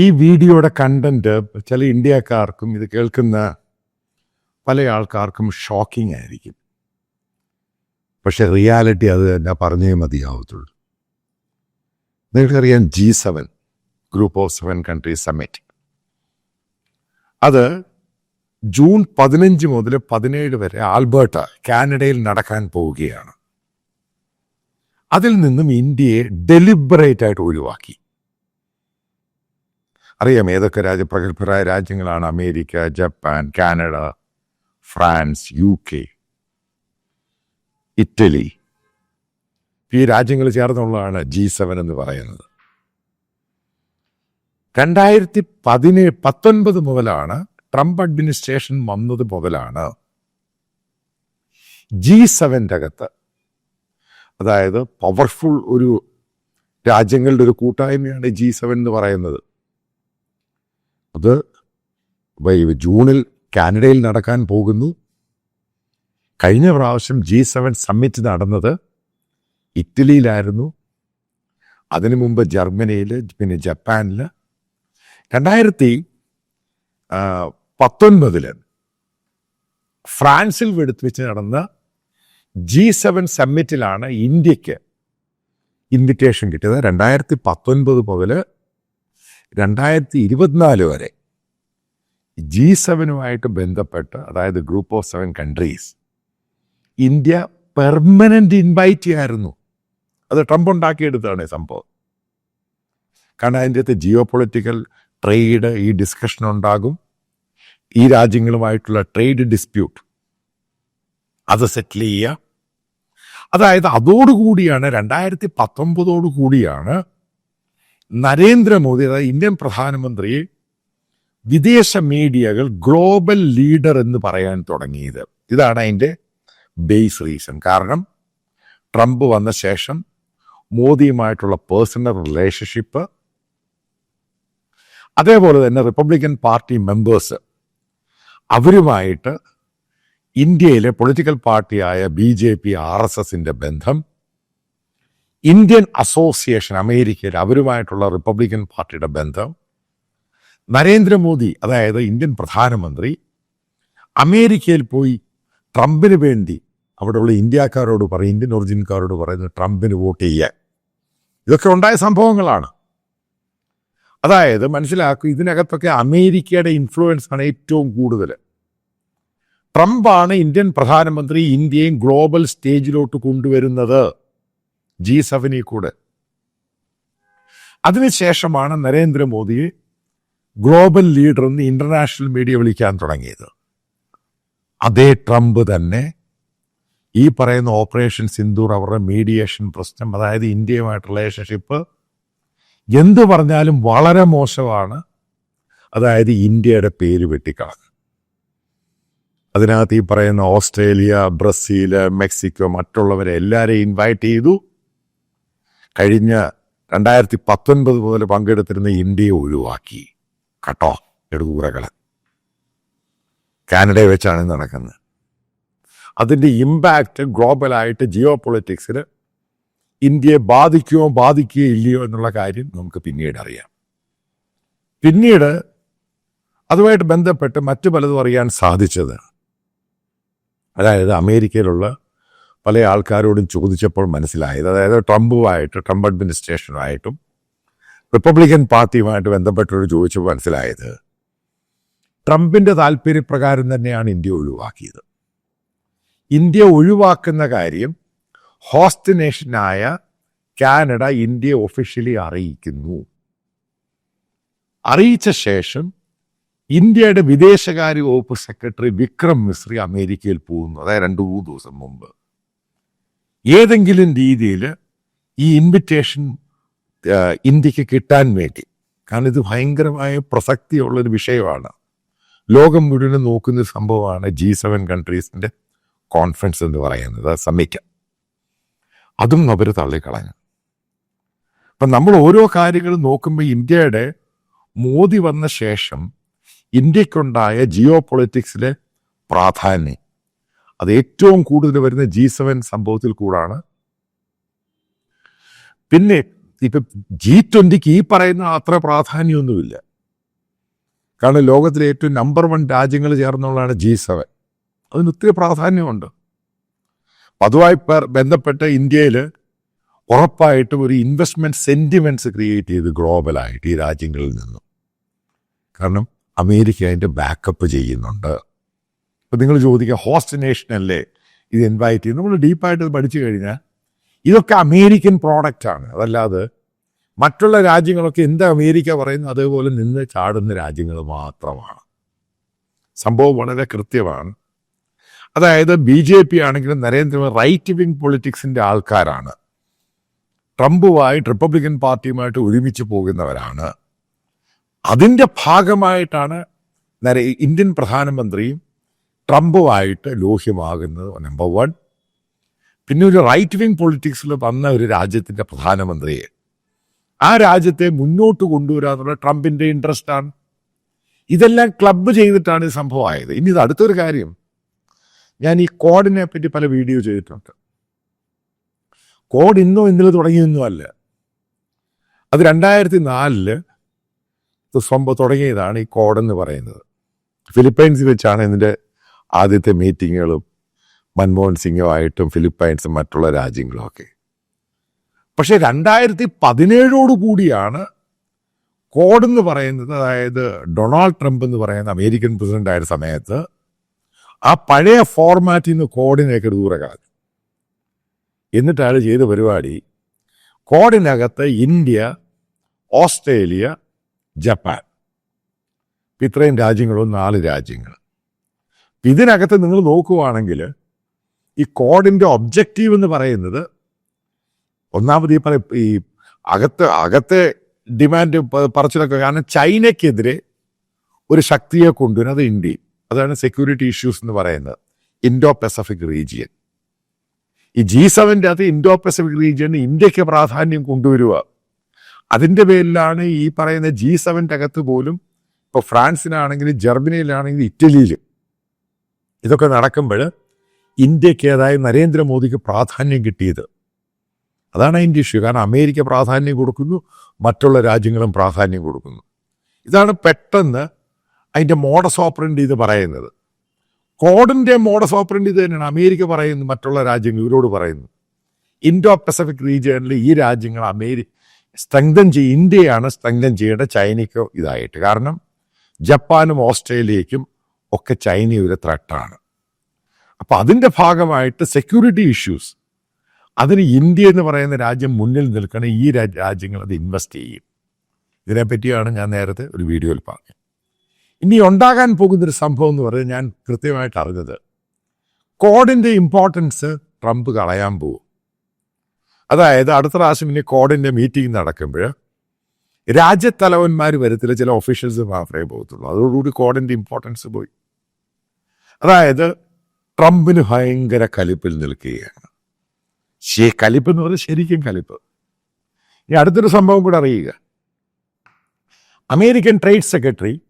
ഈ വീഡിയോയുടെ കണ്ടന്റ് ചില ഇന്ത്യക്കാർക്കും ഇത് കേൾക്കുന്ന പല ആൾക്കാർക്കും ഷോക്കിംഗ് ആയിരിക്കും. പക്ഷെ റിയാലിറ്റി അത് തന്നെ പറഞ്ഞേ മതിയാവത്തുള്ളൂ. നിങ്ങൾക്കറിയാം G seven group of seven countries summit അത് ജൂൺ പതിനഞ്ച് മുതൽ പതിനേഴ് വരെ ആൽബർട്ട കാനഡയിൽ നടക്കാൻ പോവുകയാണ്. അതിൽ നിന്നും ഇന്ത്യയെ ഡെലിബറേറ്റ് ആയിട്ട് ഒഴിവാക്കി. അറിയാം ഏതൊക്കെ രാജ്യ പ്രഗത്ഭരായ രാജ്യങ്ങളാണ് America Japan Canada France U K Italy. ഈ രാജ്യങ്ങൾ ചേർന്നുള്ളതാണ് ജി സെവൻ എന്ന് പറയുന്നത്. രണ്ടായിരത്തി പതിനേഴ് പത്തൊൻപത് മുതലാണ് ട്രംപ് അഡ്മിനിസ്ട്രേഷൻ വന്നത് മുതലാണ് ജി സെവന്റെ അകത്ത്. അതായത് പവർഫുൾ ഒരു രാജ്യങ്ങളുടെ ഒരു കൂട്ടായ്മയാണ് ജി സെവൻ എന്ന് പറയുന്നത്. അത് ജൂണിൽ കാനഡയിൽ നടക്കാൻ പോകുന്നു. കഴിഞ്ഞ പ്രാവശ്യം ജി സെവൻ സമ്മിറ്റ് നടന്നത് ഇറ്റലിയിലായിരുന്നു. അതിനു മുമ്പ് ജർമ്മനിയിൽ പിന്നെ ജപ്പാനിൽ രണ്ടായിരത്തി പത്തൊൻപതിൽ ഫ്രാൻസിൽ വെടുത്ത് വെച്ച് നടന്ന ജി സെവൻ സമ്മിറ്റിലാണ് ഇന്ത്യയ്ക്ക് ഇൻവിറ്റേഷൻ കിട്ടിയത്. രണ്ടായിരത്തി പത്തൊൻപത് മുതൽ രണ്ടായിരത്തി ഇരുപത്തിനാല് വരെ. ജി സെവനുമായിട്ട് ബന്ധപ്പെട്ട് അതായത് group of seven countries India permanent invite ചെയ്യായിരുന്നു. അത് ട്രംപ് ഉണ്ടാക്കിയെടുത്താണ് സംഭവം. കാരണം അതിന്റെ അകത്ത് ജിയോ പൊളിറ്റിക്കൽ ട്രേഡ് ഈ ഡിസ്കഷൻ ഉണ്ടാകും. ഈ രാജ്യങ്ങളുമായിട്ടുള്ള ട്രേഡ് ഡിസ്പ്യൂട്ട് അത് സെറ്റിൽ ചെയ്യുക. അതായത് അതോടുകൂടിയാണ് രണ്ടായിരത്തി പത്തൊമ്പതോടു കൂടിയാണ് നരേന്ദ്രമോദി അതായത് ഇന്ത്യൻ പ്രധാനമന്ത്രി വിദേശ മീഡിയകൾ ഗ്ലോബൽ ലീഡർ എന്ന് പറയാൻ തുടങ്ങിയത്. ഇതാണ് അതിന്റെ ബേസ് റീസൺ കാരണം ട്രംപ് വന്ന ശേഷം മോദിയുമായിട്ടുള്ള പേഴ്സണൽ റിലേഷൻഷിപ്പ് അതേപോലെ തന്നെ റിപ്പബ്ലിക്കൻ പാർട്ടി മെമ്പേഴ്സ് അവരുമായിട്ട് ഇന്ത്യയിലെ political പാർട്ടിയായ B J P R S എസിന്റെ ബന്ധം ഇന്ത്യൻ അസോസിയേഷൻ അമേരിക്കയിൽ അവരുമായിട്ടുള്ള റിപ്പബ്ലിക്കൻ പാർട്ടിയുടെ ബന്ധം നരേന്ദ്രമോദി അതായത് ഇന്ത്യൻ പ്രധാനമന്ത്രി അമേരിക്കയിൽ പോയി ട്രംപിന് വേണ്ടി അവിടെയുള്ള ഇന്ത്യക്കാരോട് പറയും ഇന്ത്യൻ ഒറിജിൻകാരോട് പറയുന്നത് ട്രംപിന് വോട്ട് ചെയ്യാൻ. ഇതൊക്കെ ഉണ്ടായ സംഭവങ്ങളാണ്. അതായത് മനസ്സിലാക്കും ഇതിനകത്തൊക്കെ അമേരിക്കയുടെ ഇൻഫ്ലുവൻസ് ആണ് ഏറ്റവും കൂടുതൽ. ട്രംപാണ് ഇന്ത്യൻ പ്രധാനമന്ത്രി ഇന്ത്യയും ഗ്ലോബൽ സ്റ്റേജിലോട്ട് കൊണ്ടുവരുന്നത്. ജി സെവനിൽ കൂടെ. അതിനുശേഷമാണ് നരേന്ദ്രമോദിയെ ഗ്ലോബൽ ലീഡർ എന്ന് ഇന്റർനാഷണൽ മീഡിയ വിളിക്കാൻ തുടങ്ങിയത്. അതേ ട്രംപ് തന്നെ ഈ പറയുന്ന ഓപ്പറേഷൻ സിന്ദൂർ അവരുടെ മീഡിയേഷൻ പ്രശ്നം അതായത് ഇന്ത്യയുമായിട്ട് റിലേഷൻഷിപ്പ് എന്ത് പറഞ്ഞാലും വളരെ മോശമാണ്. അതായത് ഇന്ത്യയുടെ പേര് വെട്ടിക്കളഞ്ഞു. അതിനകത്ത് ഈ പറയുന്ന ഓസ്ട്രേലിയ ബ്രസീൽ മെക്സിക്കോ മറ്റുള്ളവരെ എല്ലാവരെയും ഇൻവൈറ്റ് ചെയ്തു. കഴിഞ്ഞ രണ്ടായിരത്തി പത്തൊൻപത് മുതൽ പങ്കെടുത്തിരുന്ന ഇന്ത്യയെ ഒഴിവാക്കി. കട്ടോ എടുകൂറകൾ. കാനഡയിൽ വെച്ചാണ് നടക്കുന്നത്. അതിന്റെ ഇമ്പാക്റ്റ് ഗ്ലോബലായിട്ട് ജിയോ പൊളിറ്റിക്സിൽ ഇന്ത്യയെ ബാധിക്കുമോ ബാധിക്കുകയോ ഇല്ലയോ എന്നുള്ള കാര്യം നമുക്ക് പിന്നീട് അറിയാം. പിന്നീട് അതുമായിട്ട് ബന്ധപ്പെട്ട് മറ്റു പലതും അറിയാൻ സാധിച്ചത് അതായത് അമേരിക്കയിലുള്ള പല ആൾക്കാരോടും ചോദിച്ചപ്പോൾ മനസ്സിലായത്. അതായത് ട്രംപുമായിട്ട് ട്രംപ് അഡ്മിനിസ്ട്രേഷനുമായിട്ടും റിപ്പബ്ലിക്കൻ പാർട്ടിയുമായിട്ട് ബന്ധപ്പെട്ടവർ ചോദിച്ചപ്പോൾ മനസ്സിലായത് ട്രംപിന്റെ താല്പര്യപ്രകാരം തന്നെയാണ് ഇന്ത്യ ഒഴിവാക്കിയത്. ഇന്ത്യ ഒഴിവാക്കുന്ന കാര്യം ഹോസ്റ്റ് നേഷനായ കാനഡ ഇന്ത്യ ഒഫീഷ്യലി അറിയിക്കുന്നു. അറിയിച്ച ശേഷം ഇന്ത്യയുടെ വിദേശകാര്യ വകുപ്പ് സെക്രട്ടറി വിക്രം മിശ്രി അമേരിക്കയിൽ പോകുന്നു. അതായത് രണ്ട് മൂന്ന് ദിവസം മുമ്പ്. ഏതെങ്കിലും രീതിയിൽ ഈ ഇൻവിറ്റേഷൻ ഇന്ത്യയ്ക്ക് കിട്ടാൻ വേണ്ടി. കാരണം ഇത് ഭയങ്കരമായ പ്രസക്തിയുള്ളൊരു വിഷയമാണ്. ലോകം മുഴുവൻ നോക്കുന്ന സംഭവമാണ് ജി സെവൻ കൺട്രീസിന്റെ കോൺഫറൻസ് എന്ന് പറയുന്നത്. സമ്മിറ്റ് അതും അവർ തള്ളിക്കളഞ്ഞു. അപ്പം നമ്മൾ ഓരോ കാര്യങ്ങൾ നോക്കുമ്പോൾ ഇന്ത്യയുടെ മോദി വന്ന ശേഷം ഇന്ത്യക്കുണ്ടായ ജിയോ പൊളിറ്റിക്സിലെ പ്രാധാന്യം. അത് ഏറ്റവും കൂടുതൽ വരുന്ന ജി സെവൻ സംഭവത്തിൽ കൂടാണ്. പിന്നെ ഇപ്പം ജി ട്വന്റിക്ക് ഈ പറയുന്ന അത്ര പ്രാധാന്യമൊന്നുമില്ല. കാരണം ലോകത്തിലെ ഏറ്റവും നമ്പർ വൺ രാജ്യങ്ങൾ ചേർന്നുള്ളതാണ് ജി സെവൻ. അതിന് ഒത്തിരി പ്രാധാന്യമുണ്ട്. അതുമായി ബന്ധപ്പെട്ട് ഇന്ത്യയിൽ ഉറപ്പായിട്ടും ഒരു ഇൻവെസ്റ്റ്മെന്റ് സെന്റിമെന്റ്സ് ക്രിയേറ്റ് ചെയ്ത് ഗ്ലോബലായിട്ട് ഈ രാജ്യങ്ങളിൽ നിന്നും. കാരണം അമേരിക്ക അതിന്റെ ബാക്കപ്പ് ചെയ്യുന്നുണ്ട്. അപ്പോൾ നിങ്ങൾ ചോദിക്കുക ഹോസ്റ്റ് നേഷൻ അല്ലേ? ഇത് ഇൻവൈറ്റ് ചെയ്യുന്നത് നമ്മൾ ഡീപ്പായിട്ട് പഠിച്ചു കഴിഞ്ഞാൽ ഇതൊക്കെ അമേരിക്കൻ പ്രോഡക്റ്റ് ആണ്. അതല്ലാതെ മറ്റുള്ള രാജ്യങ്ങളൊക്കെ എന്ത് അമേരിക്ക പറയുന്നു? അതേപോലെ നിന്ന് ചാടുന്ന രാജ്യങ്ങൾ മാത്രമാണ്. സംഭവം വളരെ കൃത്യമാണ്. അതായത് ബി ജെ പി ആണെങ്കിലും നരേന്ദ്രമോദി റൈറ്റ് വിങ് പൊളിറ്റിക്സിന്റെ ആൾക്കാരാണ്. ട്രംപുമായിട്ട് റിപ്പബ്ലിക്കൻ പാർട്ടിയുമായിട്ട് ഒരുമിച്ച് പോകുന്നവരാണ്. അതിന്റെ ഭാഗമായിട്ടാണ് നരേ ഇന്ത്യൻ പ്രധാനമന്ത്രിയും ട്രംപുമായിട്ട് ലോഹ്യമാകുന്നത് നമ്പർ വൺ പിന്നെ ഒരു റൈറ്റ് വിങ് പൊളിറ്റിക്സിൽ വന്ന ഒരു രാജ്യത്തിന്റെ പ്രധാനമന്ത്രിയെ. ആ രാജ്യത്തെ മുന്നോട്ട് കൊണ്ടുവരിക എന്നുള്ള ട്രംപിന്റെ ഇൻട്രസ്റ്റ് ആണ്. ഇതെല്ലാം ക്ലബ്ബ് ചെയ്തിട്ടാണ് ഈ സംഭവമായത് ഇനി ഇത് അടുത്തൊരു കാര്യം. ഞാൻ ഈ കോഡിനെ പറ്റി പല വീഡിയോ ചെയ്തിട്ടുണ്ട്. കോഡ് ഇന്നോ ഇന്നലെ തുടങ്ങിയൊന്നും അല്ല. അത് രണ്ടായിരത്തി നാലിൽ സംഭവം തുടങ്ങിയതാണ് ഈ കോഡ് എന്ന് പറയുന്നത്. ഫിലിപ്പൈൻസിൽ വെച്ചാണ് ഇതിന്റെ ആദ്യത്തെ മീറ്റിങ്ങുകളും മൻമോഹൻ സിംഗുമായിട്ടും ഫിലിപ്പൈൻസും മറ്റുള്ള രാജ്യങ്ങളുമൊക്കെ. പക്ഷേ രണ്ടായിരത്തി പതിനേഴോട് കൂടിയാണ് കോഡ് എന്ന് പറയുന്നത് അതായത് ഡൊണാൾഡ് ട്രംപ് എന്ന് പറയുന്ന അമേരിക്കൻ പ്രസിഡന്റ് ആയ സമയത്ത് ആ പഴയ ഫോർമാറ്റിൽ നിന്ന് കോഡിനേക്ക് ദൂരെ കളഞ്ഞു. എന്നിട്ടാണ് ചെയ്ത പരിപാടി കോഡിനകത്ത് ഇന്ത്യ ഓസ്ട്രേലിയ ജപ്പാൻ. ഇത്രയും രാജ്യങ്ങളും നാല് രാജ്യങ്ങൾ. ഇതിനകത്ത് നിങ്ങൾ നോക്കുവാണെങ്കിൽ ഈ കോഡിന്റെ ഒബ്ജക്റ്റീവ് എന്ന് പറയുന്നത് ഒന്നാമത് ഈ പറയും ഈ അകത്ത് അകത്തെ ഡിമാൻഡ് പറച്ചിലൊക്കെ കാരണം ചൈനയ്ക്കെതിരെ ഒരു ശക്തിയെ കൊണ്ടുവരുന്നത് ഇന്ത്യ അതാണ് സെക്യൂരിറ്റി ഇഷ്യൂസ് എന്ന് പറയുന്നത്. ഇൻഡോ പെസഫിക് റീജിയൻ ഈ ജി സെവന്റെ അകത്ത് ഇൻഡോ പെസഫിക് റീജിയന് ഇന്ത്യയ്ക്ക് പ്രാധാന്യം കൊണ്ടുവരിക. അതിന്റെ പേരിലാണ് ഈ പറയുന്ന ജി സെവന്റെ അകത്ത് പോലും ഇപ്പോൾ ഫ്രാൻസിനാണെങ്കിലും ജർമ്മനിയിലാണെങ്കിലും ഇറ്റലിയിലും ഇതൊക്കെ നടക്കുമ്പോൾ ഇന്ത്യയ്ക്ക് അതായത് നരേന്ദ്രമോദിക്ക് പ്രാധാന്യം കിട്ടിയത്? അതാണ് അതിന്റെ ഇഷ്യൂ കാരണം അമേരിക്ക പ്രാധാന്യം കൊടുക്കുന്നു മറ്റുള്ള രാജ്യങ്ങളും പ്രാധാന്യം കൊടുക്കുന്നു. ഇതാണ് പെട്ടെന്ന് അതിന്റെ മോഡസ് ഓപ്പറന്റ് ഇത് പറയുന്നത്. കോഡിന്റെ മോഡസ് ഓപ്പറന്റ് ഇത് തന്നെയാണ്. അമേരിക്ക പറയുന്നു മറ്റുള്ള രാജ്യങ്ങൾ ഇവരോട് പറയുന്നു. ഇൻഡോ പസഫിക് റീജിയനിൽ ഈ രാജ്യങ്ങൾ അമേരി സ്ട്രെങ്തൻ ചെയ്യ ഇന്ത്യയാണ് സ്ട്രെങ്തൻ ചെയ്യേണ്ട ചൈനയ്ക്കോ ഇതായിട്ട്. കാരണം ജപ്പാനും ഓസ്ട്രേലിയക്കും ഒക്കെ ചൈന ത്രട്ടാണ് ത്രെട്ടാണ് അപ്പോൾ അതിന്റെ ഭാഗമായിട്ട് സെക്യൂരിറ്റി ഇഷ്യൂസ് അതിന് ഇന്ത്യ എന്ന് പറയുന്ന രാജ്യം മുന്നിൽ നിൽക്കണം ഈ രാജ്യങ്ങൾ അത് ഇൻവെസ്റ്റ് ചെയ്യും. ഇതിനെപ്പറ്റിയാണ് ഞാൻ നേരത്തെ ഒരു വീഡിയോയിൽ പറഞ്ഞത് ഇനി ഉണ്ടാകാൻ പോകുന്നൊരു സംഭവം എന്ന് പറയുന്നത് ഞാൻ കൃത്യമായിട്ട് അറിഞ്ഞത്. കോഡിന്റെ ഇമ്പോർട്ടൻസ് ട്രംപ് കളയാൻ പോകും അതായത് അടുത്ത പ്രാവശ്യം ഇനി കോഡിന്റെ മീറ്റിംഗ് നടക്കുമ്പോൾ രാജ്യത്തലവന്മാർ വരത്തില്ല ചില ഒഫീഷ്യൽസ് മാത്രമേ പോകത്തുള്ളൂ. അതോടുകൂടി കോഡിന്റെ ഇമ്പോർട്ടൻസ് പോയി. അതായത് ട്രംപിന് ഭയങ്കര കലിപ്പിൽ നിൽക്കുകയാണ്. ശേ കലിപ്പ് എന്ന് പറഞ്ഞാൽ ശരിക്കും കലിപ്പ്. ഇനി അടുത്തൊരു സംഭവം കൂടെ അറിയുക. American trade secretary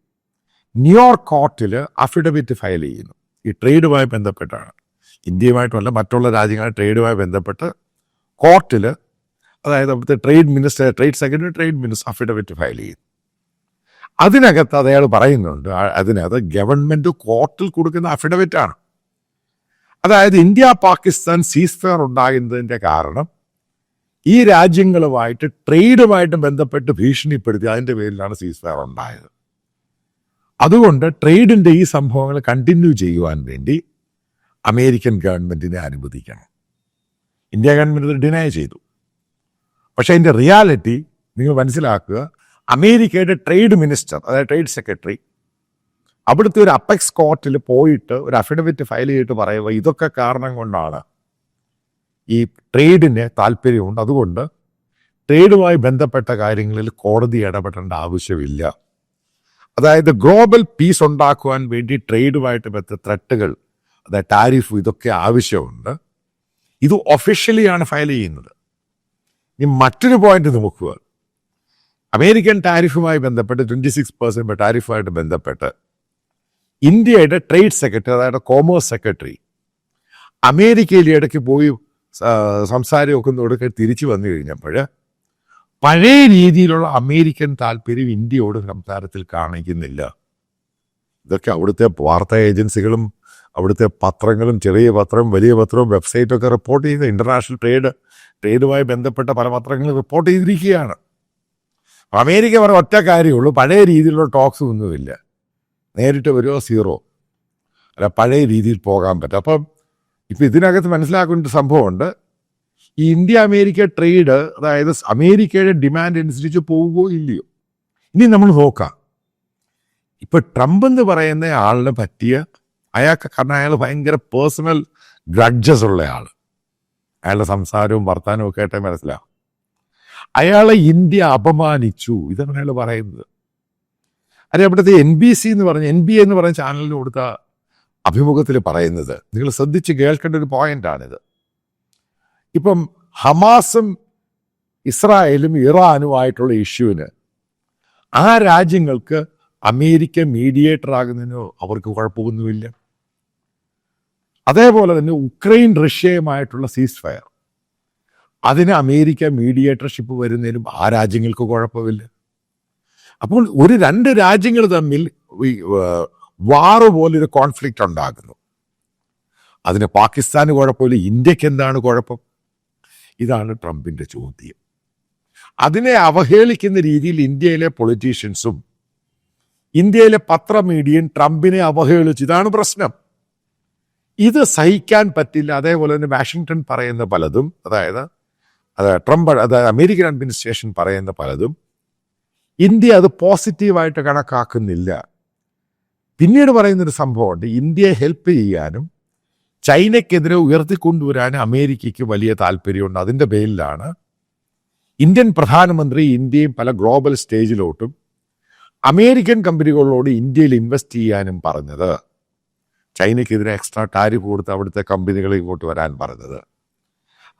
New York കോർട്ടിൽ അഫിഡവിറ്റ് ഫയൽ ചെയ്യുന്നു. ഈ ട്രേഡുമായി ബന്ധപ്പെട്ടാണ്. ഇന്ത്യയുമായിട്ടുമല്ല മറ്റുള്ള രാജ്യങ്ങളെ ട്രേഡുമായി ബന്ധപ്പെട്ട് കോർട്ടിൽ അതായത് അവിടുത്തെ trade minister trade secretary trade minister affidavit file ചെയ്യുന്നു. അതിനകത്ത് അതയാൾ പറയുന്നുണ്ട് അതിനകത്ത് ഗവൺമെന്റ് കോർട്ടിൽ കൊടുക്കുന്ന അഫിഡവിറ്റാണ്. അതായത് ഇന്ത്യ പാകിസ്ഥാൻ സീസ് ഫെയർ ഉണ്ടാകുന്നതിന്റെ കാരണം ഈ രാജ്യങ്ങളുമായിട്ട് ട്രേഡുമായിട്ട് ബന്ധപ്പെട്ട് ഭീഷണിപ്പെടുത്തി അതിന്റെ പേരിലാണ് സീസ് ഫെയർ ഉണ്ടായത്. അതുകൊണ്ട് ട്രേഡിന്റെ ഈ സംഭവങ്ങൾ കണ്ടിന്യൂ ചെയ്യുവാൻ വേണ്ടി അമേരിക്കൻ ഗവൺമെന്റിനെ അനുവദിക്കണം. ഇന്ത്യ ഗവൺമെന്റ് ഡിനൈ ചെയ്തു. പക്ഷെ അതിന്റെ റിയാലിറ്റി നിങ്ങൾ മനസ്സിലാക്കുക അമേരിക്കയുടെ ട്രേഡ് മിനിസ്റ്റർ അതായത് ട്രേഡ് സെക്രട്ടറി അവിടുത്തെ ഒരു അപ്പെക്സ് കോർട്ടിൽ പോയിട്ട് ഒരു അഫിഡവിറ്റ് ഫയൽ ചെയ്തിട്ട് പറയുക ഇതൊക്കെ കാരണം കൊണ്ടാണ് ഈ ട്രേഡിന് താല്പര്യമുണ്ട്. അതുകൊണ്ട് ട്രേഡുമായി ബന്ധപ്പെട്ട കാര്യങ്ങളിൽ കോടതി ഇടപെടേണ്ട ആവശ്യമില്ല. അതായത് ഗ്ലോബൽ പീസ് ഉണ്ടാക്കുവാൻ വേണ്ടി ട്രേഡുമായിട്ട് ബന്ധ ത്രെട്ടുകൾ അതായത് ടാരിഫ് ഇതൊക്കെ ആവശ്യമുണ്ട്. ഇത് ഒഫീഷ്യലിയാണ് ഫയൽ ചെയ്യുന്നത്. ഇനി മറ്റൊരു പോയിന്റ് നോക്കുക. അമേരിക്കൻ ടാരിഫുമായി ബന്ധപ്പെട്ട് ട്വന്റി സിക്സ് പെർസെന്റ് ടാരിഫുമായിട്ട് ബന്ധപ്പെട്ട് ഇന്ത്യയുടെ ട്രേഡ് സെക്രട്ടറി അതായത് കോമേഴ്സ് സെക്രട്ടറി അമേരിക്കയിൽ ഇടയ്ക്ക് പോയി സംസാരമൊക്കെ ഒന്ന് തിരിച്ചു വന്നു കഴിഞ്ഞപ്പോൾ പഴയ രീതിയിലുള്ള അമേരിക്കൻ താല്പര്യം ഇന്ത്യയോട് സംസാരത്തിൽ കാണിക്കുന്നില്ല. ഇതൊക്കെ അവിടുത്തെ വാർത്താ ഏജൻസികളും അവിടുത്തെ പത്രങ്ങളും ചെറിയ പത്രവും വലിയ പത്രവും വെബ്സൈറ്റൊക്കെ റിപ്പോർട്ട് ചെയ്ത് ഇന്റർനാഷണൽ ട്രേഡ് ട്രേഡുമായി ബന്ധപ്പെട്ട പല പത്രങ്ങളും റിപ്പോർട്ട് ചെയ്തിരിക്കുകയാണ്. അമേരിക്ക പറഞ്ഞ ഒറ്റ കാര്യമുള്ളൂ പഴയ രീതിയിലുള്ള ടോക്സ് ഒന്നുമില്ല. നേരിട്ട് വരുമോ സീറോ? അല്ല പഴയ രീതിയിൽ പോകാൻ പറ്റും. അപ്പം ഇപ്പം ഇതിനകത്ത് മനസ്സിലാക്കേണ്ട ഒരു സംഭവമുണ്ട്. ഈ ഇന്ത്യ അമേരിക്ക ട്രേഡ് അതായത് അമേരിക്കയുടെ ഡിമാൻഡ് അനുസരിച്ച് പോവുകയോ ഇല്ലയോ? ഇനി നമ്മൾ നോക്കാം. ഇപ്പം ട്രംപ് എന്ന് പറയുന്ന ആളിനെ പറ്റിയ അയാൾക്ക് കാരണം അയാൾ ഭയങ്കര പേഴ്സണൽ ഗ്രഡ്ജസ് ഉള്ള ആൾ അയാളുടെ സംസാരവും വർത്താനവും ഒക്കെ ആയിട്ടേ മനസ്സിലാവും. അയാളെ ഇന്ത്യ അപമാനിച്ചു ഇതാണ് അയാൾ പറയുന്നത്. അത് അവിടുത്തെ എൻ ബി സി എന്ന് പറഞ്ഞ എൻ ബി എന്ന് പറഞ്ഞ ചാനലിന് കൊടുത്ത അഭിമുഖത്തിൽ പറയുന്നത് നിങ്ങൾ ശ്രദ്ധിച്ച് കേൾക്കേണ്ട ഒരു പോയിന്റാണിത് ഇപ്പം ഹമാസും ഇസ്രായേലും ഇറാനുമായിട്ടുള്ള ഇഷ്യൂവിന് ആ രാജ്യങ്ങൾക്ക് അമേരിക്ക മീഡിയേറ്റർ ആകുന്നതിനോ അവർക്ക് കുഴപ്പമൊന്നുമില്ല. അതേപോലെ തന്നെ ഉക്രൈൻ റഷ്യയുമായിട്ടുള്ള സീസ് ഫയർ അതിന് അമേരിക്ക മീഡിയേറ്റർഷിപ്പ് വരുന്നതിനും ആ രാജ്യങ്ങൾക്ക് കുഴപ്പമില്ല. അപ്പോൾ ഒരു രണ്ട് രാജ്യങ്ങൾ തമ്മിൽ വാറ് പോലൊരു കോൺഫ്ലിക്റ്റ് ഉണ്ടാകുന്നു. അതിന് പാകിസ്ഥാന് കുഴപ്പമില്ല ഇന്ത്യയ്ക്ക് എന്താണ് കുഴപ്പം? ഇതാണ് ട്രംപിന്റെ ചോദ്യം. അതിനെ അവഹേളിക്കുന്ന രീതിയിൽ ഇന്ത്യയിലെ പൊളിറ്റീഷ്യൻസും ഇന്ത്യയിലെ പത്രമീഡിയൻ ട്രംപിനെ അവഹേളിച്ചു. ഇതാണ് പ്രശ്നം. ഇത് സഹിക്കാൻ പറ്റില്ല. അതേപോലെ തന്നെ വാഷിങ്ടൺ പറയുന്ന പലതും അതായത് അത് ട്രംപ് അതായത് അമേരിക്കൻ അഡ്മിനിസ്ട്രേഷൻ പറയുന്ന പലതും ഇന്ത്യ അത് പോസിറ്റീവായിട്ട് കണക്കാക്കുന്നില്ല. പിന്നീട് പറയുന്നൊരു സംഭവമുണ്ട്. ഇന്ത്യയെ ഹെൽപ്പ് ചെയ്യാനും ചൈനയ്ക്കെതിരെ ഉയർത്തിക്കൊണ്ടുവരാനും അമേരിക്കയ്ക്ക് വലിയ താല്പര്യമുണ്ട്. അതിന്റെ പേരിലാണ് ഇന്ത്യൻ പ്രധാനമന്ത്രി ഇന്ത്യയും പല ഗ്ലോബൽ സ്റ്റേജിലോട്ടും അമേരിക്കൻ കമ്പനികളോട് ഇന്ത്യയിൽ ഇൻവെസ്റ്റ് ചെയ്യാനും പറഞ്ഞത്. ചൈനയ്ക്കെതിരെ എക്സ്ട്രാ ടാരിഫ് കൊടുത്ത് അവിടുത്തെ കമ്പനികൾ ഇങ്ങോട്ട് വരാൻ പറഞ്ഞത്.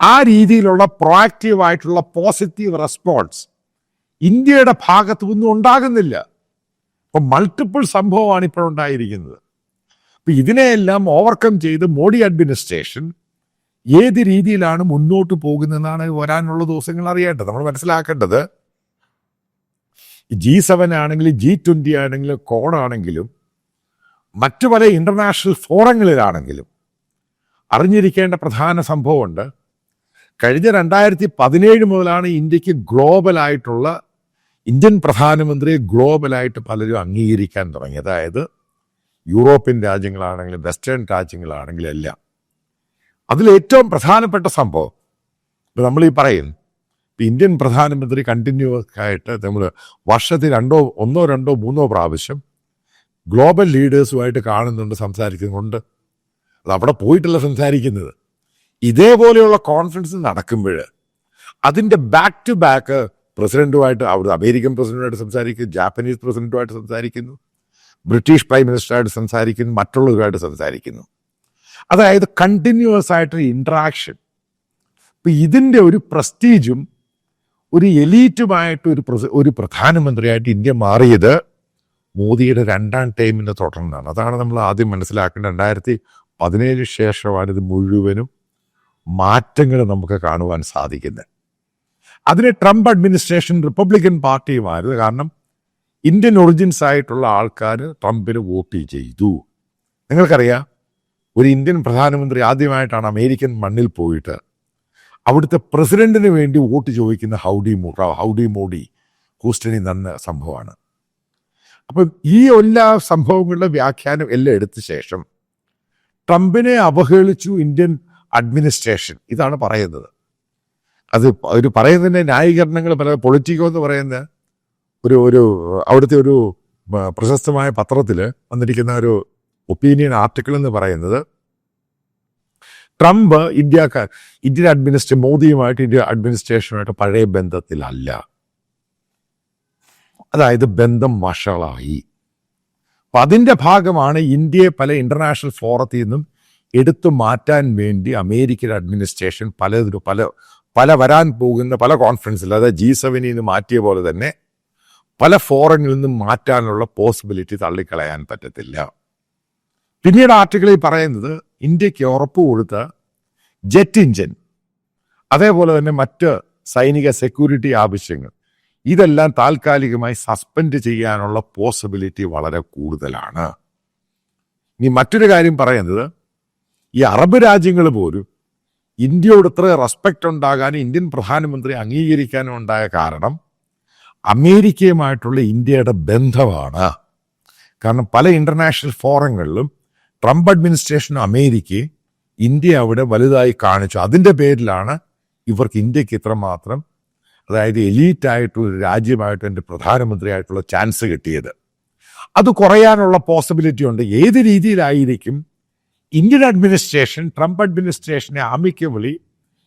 ആ രീതിയിലുള്ള പ്രൊആക്റ്റീവായിട്ടുള്ള പോസിറ്റീവ് റെസ്പോൺസ് ഇന്ത്യയുടെ ഭാഗത്ത് ഒന്നും ഉണ്ടാകുന്നില്ല. അപ്പൊ മൾട്ടിപ്പിൾ സംഭവമാണ് ഇപ്പോൾ ഉണ്ടായിരിക്കുന്നത് അപ്പൊ ഇതിനെയെല്ലാം ഓവർകം ചെയ്ത് മോഡി അഡ്മിനിസ്ട്രേഷൻ ഏത് രീതിയിലാണ് മുന്നോട്ട് പോകുന്നതെന്നാണ് വരാനുള്ള ദിവസങ്ങൾ അറിയേണ്ടത്. നമ്മൾ മനസ്സിലാക്കേണ്ടത് ജി സെവൻ ആണെങ്കിലും ജി ട്വന്റി ആണെങ്കിലും കോണാണെങ്കിലും മറ്റു പല ഇന്റർനാഷണൽ ഫോറങ്ങളിലാണെങ്കിലും അറിഞ്ഞിരിക്കേണ്ട പ്രധാന സംഭവമുണ്ട്. കഴിഞ്ഞ രണ്ടായിരത്തി പതിനേഴ് മുതലാണ് ഇന്ത്യയ്ക്ക് ഗ്ലോബലായിട്ടുള്ള ഇന്ത്യൻ പ്രധാനമന്ത്രിയെ ഗ്ലോബലായിട്ട് പലരും അംഗീകരിക്കാൻ തുടങ്ങി. അതായത് യൂറോപ്യൻ രാജ്യങ്ങളാണെങ്കിലും വെസ്റ്റേൺ രാജ്യങ്ങളാണെങ്കിലും എല്ലാം. അതിലേറ്റവും പ്രധാനപ്പെട്ട സംഭവം നമ്മൾ ഈ പറയും ഇന്ത്യൻ പ്രധാനമന്ത്രി കണ്ടിന്യൂസ് ആയിട്ട് നമ്മൾ വർഷത്തിൽ രണ്ടോ ഒന്നോ രണ്ടോ മൂന്നോ പ്രാവശ്യം ഗ്ലോബൽ ലീഡേഴ്സുമായിട്ട് കാണുന്നുണ്ട് സംസാരിക്കുന്നുണ്ട്. അത് അവിടെ പോയിട്ടല്ല സംസാരിക്കുന്നത്. ഇതേപോലെയുള്ള കോൺഫറൻസ് നടക്കുമ്പോൾ അതിന്റെ ബാക്ക് ടു ബാക്ക് പ്രസിഡന്റുമായിട്ട് അവിടെ അമേരിക്കൻ പ്രസിഡന്റുമായിട്ട് സംസാരിക്കുന്നു ജാപ്പനീസ് പ്രസിഡന്റുമായിട്ട് സംസാരിക്കുന്നു ബ്രിട്ടീഷ് പ്രൈം മിനിസ്റ്ററായിട്ട് സംസാരിക്കുന്നു മറ്റുള്ളവരുമായിട്ട് സംസാരിക്കുന്നു. അതായത് കണ്ടിന്യൂസ് ആയിട്ട് ഇൻട്രാക്ഷൻ ഇപ്പം ഇതിന്റെ ഒരു പ്രസ്റ്റീജും ഒരു എലീറ്റുമായിട്ട് ഒരു ഒരു പ്രധാനമന്ത്രിയായിട്ട് ഇന്ത്യ മാറിയത് മോദിയുടെ രണ്ടാം ടൈമിനെ തുടർന്നാണ്. അതാണ് നമ്മൾ ആദ്യം മനസ്സിലാക്കേണ്ടത്. രണ്ടായിരത്തി പതിനേഴ് ശേഷമാണ് ഇത് മുഴുവനും മാറ്റങ്ങൾ നമുക്ക് കാണുവാൻ സാധിക്കുന്നത്. അതിന് ട്രംപ് അഡ്മിനിസ്ട്രേഷൻ റിപ്പബ്ലിക്കൻ പാർട്ടിയുമായിരുന്നു. കാരണം ഇന്ത്യൻ ഒറിജിൻസ് ആയിട്ടുള്ള ആൾക്കാർ ട്രംപിന് വോട്ട് ചെയ്തു. നിങ്ങൾക്കറിയാം ഒരു ഇന്ത്യൻ പ്രധാനമന്ത്രി ആദ്യമായിട്ടാണ് അമേരിക്കൻ മണ്ണിൽ പോയിട്ട് അവിടുത്തെ പ്രസിഡന്റിന് വേണ്ടി വോട്ട് ചോദിക്കുന്ന ഹൗഡി ഹൗഡി മോഡി ഹൂസ്റ്റണിൽ നടന്ന സംഭവമാണ്. അപ്പം ഈ എല്ലാ സംഭവങ്ങളുടെ വ്യാഖ്യാനം എല്ലാം എടുത്ത ശേഷം ട്രംപിനെ അവഹേളിച്ചു ഇന്ത്യൻ അഡ്മിനിസ്ട്രേഷൻ. ഇതാണ് പറയുന്നത്. അത് ഒരു പറയുന്നതിന്റെ ന്യായീകരണങ്ങൾ പല പൊളിറ്റിക്കോ എന്ന് പറയുന്ന ഒരു ഒരു അവിടുത്തെ ഒരു പ്രശസ്തമായ പത്രത്തിൽ വന്നിരിക്കുന്ന ഒരു ഒപ്പീനിയൻ ആർട്ടിക്കിൾ എന്ന് പറയുന്നത് ട്രംപ് ഇന്ത്യ ഇന്ത്യൻ അഡ്മിനിസ്ട്രേ മോദിയുമായിട്ട് ഇന്ത്യ അഡ്മിനിസ്ട്രേഷനുമായിട്ട് പഴയ ബന്ധത്തിലല്ല. അതായത് ബന്ധം വഷളായി. അപ്പം അതിന്റെ ഭാഗമാണ് ഇന്ത്യയെ പല ഇന്റർനാഷണൽ ഫോറത്തിൽ നിന്നും എടുത്തു മാറ്റാൻ വേണ്ടി അമേരിക്കൻ അഡ്മിനിസ്ട്രേഷൻ പലതിലും പല പല വരാൻ പോകുന്ന പല കോൺഫറൻസിൽ അതായത് ജി സെവനിൽ നിന്ന് മാറ്റിയ പോലെ തന്നെ പല ഫോറനിൽ നിന്നും മാറ്റാനുള്ള പോസിബിലിറ്റി തള്ളിക്കളയാൻ പറ്റത്തില്ല. പിന്നീട് ആർട്ടിക്കിളിൽ പറയുന്നത് ഇന്ത്യയ്ക്ക് ഉറപ്പ് കൊടുത്ത ജെറ്റ് ഇഞ്ചൻ അതേപോലെ തന്നെ മറ്റ് സൈനിക സെക്യൂരിറ്റി ആവശ്യങ്ങൾ ഇതെല്ലാം താൽക്കാലികമായി സസ്പെൻഡ് ചെയ്യാനുള്ള പോസിബിലിറ്റി വളരെ കൂടുതലാണ്. ഇനി മറ്റൊരു കാര്യം പറയുന്നത് ഈ അറബ് രാജ്യങ്ങൾ പോലും ഇന്ത്യയോട് ഇത്ര റെസ്പെക്റ്റ് ഉണ്ടാകാനും ഇന്ത്യൻ പ്രധാനമന്ത്രി അംഗീകരിക്കാനും ഉണ്ടായ കാരണം അമേരിക്കയുമായിട്ടുള്ള ഇന്ത്യയുടെ ബന്ധമാണ്. കാരണം പല ഇന്റർനാഷണൽ ഫോറങ്ങളിലും ട്രംപ് അഡ്മിനിസ്ട്രേഷനും അമേരിക്കയും ഇന്ത്യ അവിടെ വലുതായി കാണിച്ചു. അതിന്റെ പേരിലാണ് ഇവർക്ക് ഇന്ത്യയ്ക്ക് ഇത്രമാത്രം അതായത് എലീറ്റ് ആയിട്ടുള്ള ഒരു രാജ്യമായിട്ട് എന്റെ പ്രധാനമന്ത്രിയായിട്ടുള്ള ചാൻസ് കിട്ടിയത്. അത് കുറയാനുള്ള പോസിബിലിറ്റി ഉണ്ട്. ഏത് രീതിയിലായിരിക്കും ഇന്ത്യൻ അഡ്മിനിസ്ട്രേഷൻ ട്രംപ് അഡ്മിനിസ്ട്രേഷനെ ആമിക്കബിളി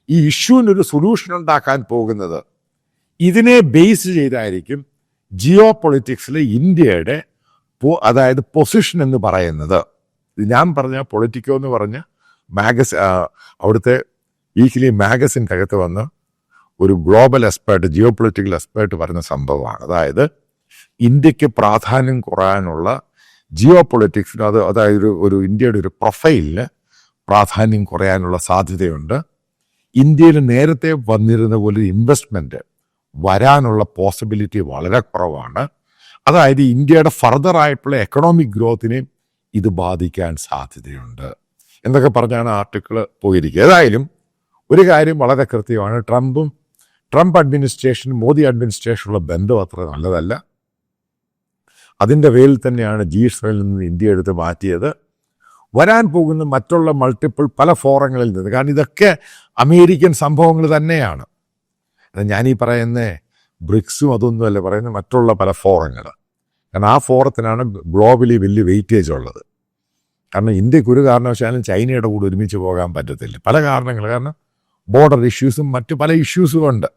ഈ ഇഷ്യൂവിനൊരു സൊല്യൂഷൻ ഉണ്ടാക്കാൻ പോകുന്നത്. ഇതിനെ ബേസ് ചെയ്തായിരിക്കും ജിയോ പൊളിറ്റിക്സിൽ ഇന്ത്യയുടെ അതായത് പൊസിഷൻ എന്ന് പറയുന്നത്. ഞാൻ പറഞ്ഞ പൊളിറ്റിക്കോ എന്ന് പറഞ്ഞ മാഗസ് അവിടുത്തെ വീക്കിലി മാഗസിന്റെ അകത്ത് വന്ന് ഒരു global expert geopolitical expert പറഞ്ഞ സംഭവമാണ്. അതായത് ഇന്ത്യയ്ക്ക് പ്രാധാന്യം കുറയാനുള്ള ജിയോ പൊളിറ്റിക്സിന് അത് അതായത് ഒരു ഒരു ഇന്ത്യയുടെ ഒരു പ്രൊഫൈലിന് പ്രാധാന്യം കുറയാനുള്ള സാധ്യതയുണ്ട്. ഇന്ത്യയിൽ നേരത്തെ വന്നിരുന്ന പോലെ ഇൻവെസ്റ്റ്മെന്റ് വരാനുള്ള പോസിബിലിറ്റി വളരെ കുറവാണ്. അതായത് ഇന്ത്യയുടെ ഫർദർ ആയിട്ടുള്ള എക്കണോമിക് ഗ്രോത്തിനെയും ഇത് ബാധിക്കാൻ സാധ്യതയുണ്ട്. എന്നൊക്കെ പറഞ്ഞാണ് ആർട്ടിക്കിൾ പോയിരിക്കുക. ഏതായാലും ഒരു കാര്യം വളരെ കൃത്യമാണ്. ട്രംപും ട്രംപ് അഡ്മിനിസ്ട്രേഷൻ മോദി അഡ്മിനിസ്ട്രേഷനുള്ള ബന്ധം അത്ര നല്ലതല്ല. അതിന്റെ പേരിൽ തന്നെയാണ് ജി ഇസ്രയേലിൽ നിന്ന് ഇന്ത്യ എടുത്ത് മാറ്റിയത്. വരാൻ പോകുന്ന മറ്റുള്ള മൾട്ടിപ്പിൾ പല ഫോറങ്ങളിൽ നിന്ന് കാരണം ഇതൊക്കെ അമേരിക്കൻ സംഭവങ്ങൾ തന്നെയാണ്. ഈ പറയുന്ന ബ്രിക്സും അതൊന്നുമല്ല പറയുന്ന മറ്റുള്ള പല ഫോറങ്ങൾ. കാരണം ആ ഫോറത്തിനാണ് ഗ്ലോബലി വലിയ വെയിറ്റേജ് ഉള്ളത്. കാരണം ഇന്ത്യയ്ക്ക് ഒരു കാരണവശാലും ചൈനയുടെ കൂടെ ഒരുമിച്ച് പോകാൻ പറ്റത്തില്ല. പല കാരണങ്ങൾ കാരണം ബോർഡർ ഇഷ്യൂസും മറ്റു പല ഇഷ്യൂസും ഉണ്ട്.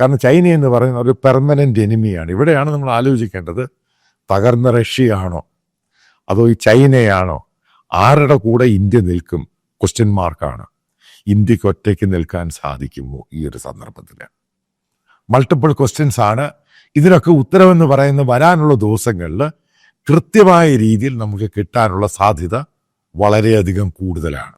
കാരണം ചൈന എന്ന് പറയുന്ന ഒരു പെർമനന്റ് എനിമിയാണ് ഇവിടെയാണ് നമ്മൾ ആലോചിക്കേണ്ടത് തകർന്ന റഷ്യയാണോ? അതോ ഈ ചൈനയാണോ? ആരുടെ കൂടെ ഇന്ത്യ നിൽക്കും? ക്വസ്റ്റ്യൻ മാർക്കാണ് ഇന്ത്യയ്ക്ക് ഒറ്റയ്ക്ക് നിൽക്കാൻ സാധിക്കുമോ ഈ ഒരു സന്ദർഭത്തിൽ മൾട്ടിപ്പിൾ ക്വസ്റ്റ്യൻസ് ആണ്. ഇതിനൊക്കെ ഉത്തരവെന്ന് പറയുന്ന വരാനുള്ള ദിവസങ്ങളിൽ കൃത്യമായ രീതിയിൽ നമുക്ക് കിട്ടാനുള്ള സാധ്യത വളരെയധികം കൂടുതലാണ്.